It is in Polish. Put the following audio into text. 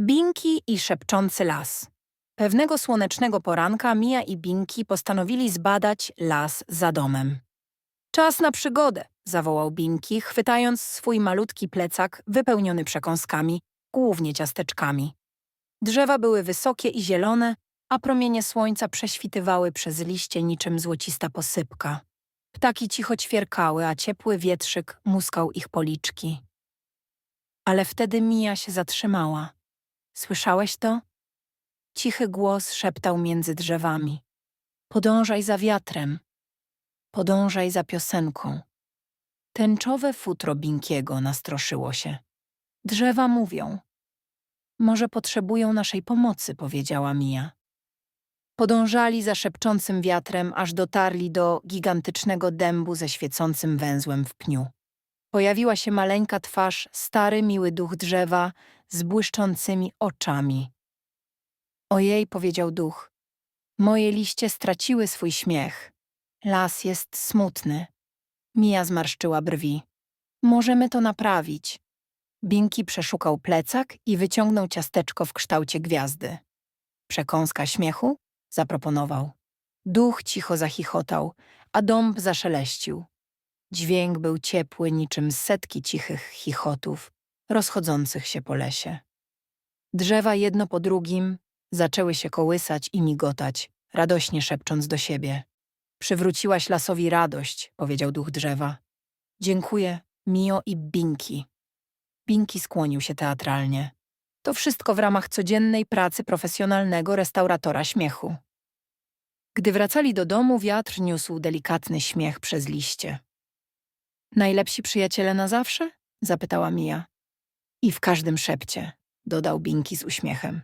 Binki i szepczący las. Pewnego słonecznego poranka Mia i Binki postanowili zbadać las za domem. Czas na przygodę, zawołał Binki, chwytając swój malutki plecak wypełniony przekąskami, głównie ciasteczkami. Drzewa były wysokie i zielone, a promienie słońca prześwitywały przez liście niczym złocista posypka. Ptaki cicho ćwierkały, a ciepły wietrzyk muskał ich policzki. Ale wtedy Mija się zatrzymała. Słyszałeś to? Cichy głos szeptał między drzewami. Podążaj za wiatrem. Podążaj za piosenką. Tęczowe futro Binkiego nastroszyło się. Drzewa mówią. Może potrzebują naszej pomocy, powiedziała Mija. Podążali za szepczącym wiatrem, aż dotarli do gigantycznego dębu ze świecącym węzłem w pniu. Pojawiła się maleńka twarz, stary, miły duch drzewa z błyszczącymi oczami. Ojej, powiedział duch, moje liście straciły swój śmiech. Las jest smutny. Mija zmarszczyła brwi. Możemy to naprawić. Binki przeszukał plecak i wyciągnął ciasteczko w kształcie gwiazdy. Przekąska śmiechu? zaproponował. Duch cicho zachichotał, a dąb zaszeleścił. Dźwięk był ciepły niczym setki cichych chichotów, rozchodzących się po lesie. Drzewa jedno po drugim zaczęły się kołysać i migotać, radośnie szepcząc do siebie. Przywróciłaś lasowi radość, powiedział duch drzewa. Dziękuję, Mio i Binki. Binki skłonił się teatralnie. To wszystko w ramach codziennej pracy profesjonalnego restauratora śmiechu. Gdy wracali do domu, wiatr niósł delikatny śmiech przez liście. Najlepsi przyjaciele na zawsze? zapytała Mia. I w każdym szepcie, dodał Binki z uśmiechem.